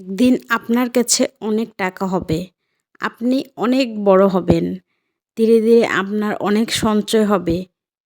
একদিন আপনার কাছে অনেক টাকা হবে, আপনি অনেক বড় হবেন, ধীরে ধীরে আপনার অনেক সঞ্চয় হবে।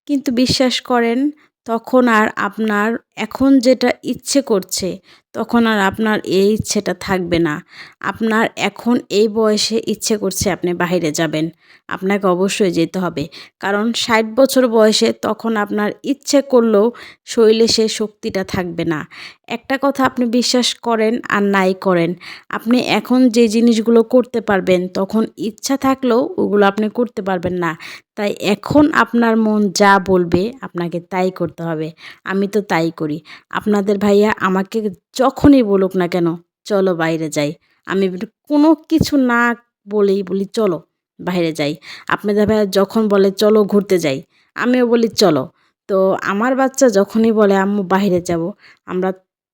কিন্তু বিশ্বাস করেন, তখন আর আপনার এখন যেটা ইচ্ছে করছে, তখন আর আপনার এই ইচ্ছেটা থাকবে না। আপনার এখন এই বয়সে ইচ্ছে করছে আপনি বাইরে যাবেন। আপনাকে অবশ্যই যেতে হবে। কারণ ষাট বছর বয়সে তখন আপনার ইচ্ছে করলেও শরীরে সে শক্তিটা থাকবে না। একটা কথা আপনি বিশ্বাস করেন আর নাই করেন। আপনি এখন যে জিনিসগুলো করতে পারবেন, তখন ইচ্ছা থাকলেও ওগুলো আপনি করতে পারবেন না। তাই এখন আপনার মন যা বলবে, আপনাকে তাই করতে হবে। আমি তো তাই করি। আপনাদের ভাইয়া আমাকে যখনই বলুক না কেন, চলো বাইরে যাই। আমি কোনো কিছু না বলেই বলি, চলো বাইরে যাই। আপনাদের ভাইয়া যখন বলে, চলো ঘুরতে যাই, আমিও বলি, চলো। তো আমার বাচ্চা যখনই বলে, আম্মু, বাইরে যাব। আমরা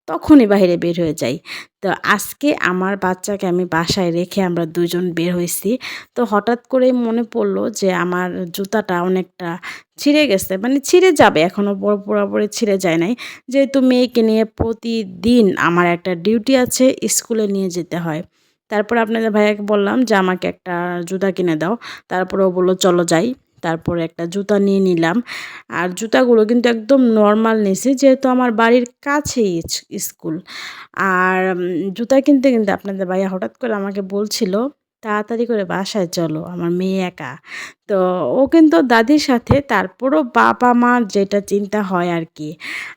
তখনই বাইরে বের হয়ে যাই। তো আজকে আমার বাচ্চাকে আমি বাসায় রেখে আমরা দুজন বের হয়েছি। তো হঠাৎ করে মনে পড়ল যে আমার জুতাটা অনেকটা ছিঁড়ে গেছে মানে ছিঁড়ে যাবে এখনও বড় পুরোপুরি ছিঁড়ে যায় নাই। যেহেতু মেয়েকে নিয়ে প্রতিদিন আমার একটা ডিউটি আছে, স্কুলে নিয়ে যেতে হয়। তারপর আপনাদের ভাইয়াকে বললাম যে, আমাকে একটা জুতা কিনে দাও। তারপরে ও বলল, চলো যাই। তারপরে একটা জুতা নিয়ে নিলাম। আর জুতাগুলো কিন্তু একদম নর্মাল নিয়েছি, যেহেতু আমার বাড়ির কাছেই স্কুল। আর জুতা কিনতে কিনতে আপনাদের ভাইয়া হঠাৎ করে আমাকে বলছিল, তাড়াতাড়ি করে বাসায় চলো, আমার মেয়ে একা। তো ও কিন্তু দাদির সাথে, তারপরও বাবা মা যেটা চিন্তা হয় আর কি।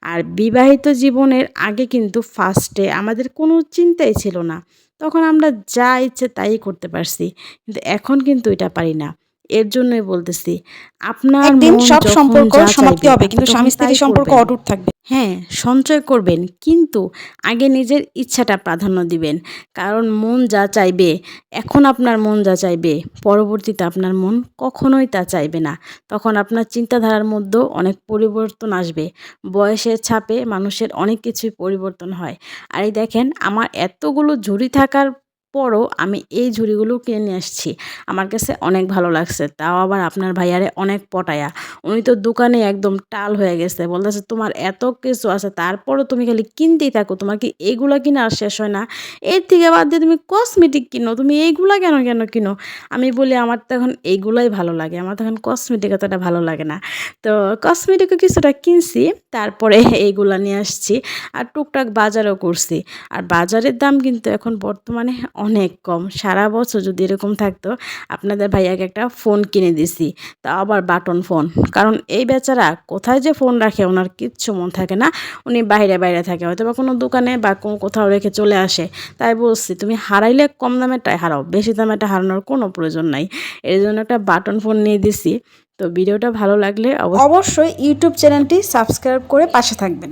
আর বিবাহিত জীবনের আগে কিন্তু ফার্স্টে আমাদের কোনো চিন্তাই ছিল না। তখন আমরা যা ইচ্ছে তাই করতে পারছি। কিন্তু এখন কিন্তু এটা পারি না। এর জন্যই বলতেছি আপনার একদিন সব সম্পর্ক সমাপ্তি হবে কিন্তু স্বামী স্ত্রীর তাই সম্পর্ক অটুট থাকবে। হ্যাঁ সঞ্চয় করবেন কিন্তু আগে নিজের ইচ্ছাটা প্রাধান্য দিবেন। কারণ মন যা চাইবে এখন আপনার মন যা চাইবে পরবর্তীতে আপনার মন কখনোই তা চাইবে না। তখন আপনার চিন্তাধারার মধ্যেও অনেক পরিবর্তন আসবে। বয়সের ছাপে মানুষের অনেক কিছুই পরিবর্তন হয়। আর এই দেখেন আমার এতগুলো ঝুড়ি থাকার পরও আমি এই ঝুড়িগুলো কিনে নিয়ে আসছি। আমার কাছে অনেক ভালো লাগছে। তাও আবার আপনার ভাইয়ারে অনেক পটায়া। উনি তো দোকানে একদম টাল হয়ে গেছে। বলতেছে, তোমার এত কিছু আছে, তারপরও তুমি খালি কিনতেই থাকো। তোমার কি এইগুলো কিনা আর শেষ হয় না? এর থেকে বাদ দিয়ে তুমি কসমেটিক কিনো। তুমি এইগুলা কেন কেন কিনো? আমি বলি, আমার তো এখন এইগুলাই ভালো লাগে। আমার তো এখন কসমেটিক এতটা ভালো লাগে না। তো কসমেটিকও কিছুটা কিনছি, তারপরে এইগুলা নিয়ে আসছি। আর টুকটাক বাজারও করছি। আর বাজারের দাম কিন্তু এখন বর্তমানে অনেক কম। সারা বছর যদি এরকম থাকতো, আপনাদের ভাইয়াকে একটা ফোন কিনে দিছি। তা আবার বাটন ফোন কারণ এই বেচারা কোথায় যে ফোন রাখে ওনার কিচ্ছু মন থাকে না। উনি বাইরে বাইরে থাকে হয়তো বা কোনো দোকানে বা কোনো কোথাও রেখে চলে আসে। তাই বলছি, তুমি হারাইলে কম দামেরটাই হারাও। বেশি দামেরটা হারানোর কোনো প্রয়োজন নাই। এর জন্য একটা বাটন ফোন নিয়ে দিছি। তো ভিডিওটা ভালো লাগলে অবশ্যই অবশ্যই ইউটিউব চ্যানেলটি সাবস্ক্রাইব করে পাশে থাকবেন।